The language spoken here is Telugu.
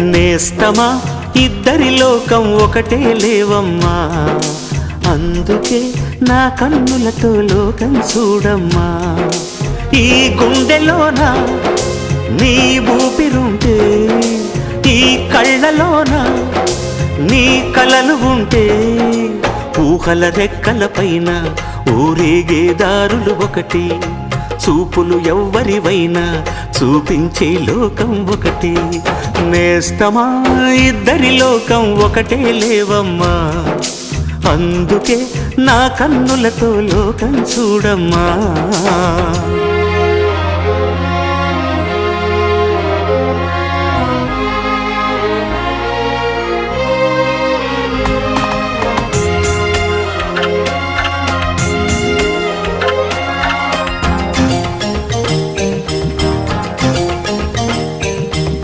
నేస్తమా? ఇద్దరి లోకం ఒకటే లేవమ్మా. అందుకే నా కన్నులతో లోకం చూడమ్మా. ఈ గుండెలోన నీ ఊపిరుంటే ఈ కళ్ళలోన నీ కలలు ఉంటే ఊహల రెక్కల పైన ఊరేగే దారులు ఒకటి. చూపులు ఎవ్వరివైనా చూపించే లోకం ఒకటి. నేస్తమా ఇద్దరి లోకం ఒకటే లేవమ్మా. అందుకే నా కన్నులతో లోకం చూడమ్మా.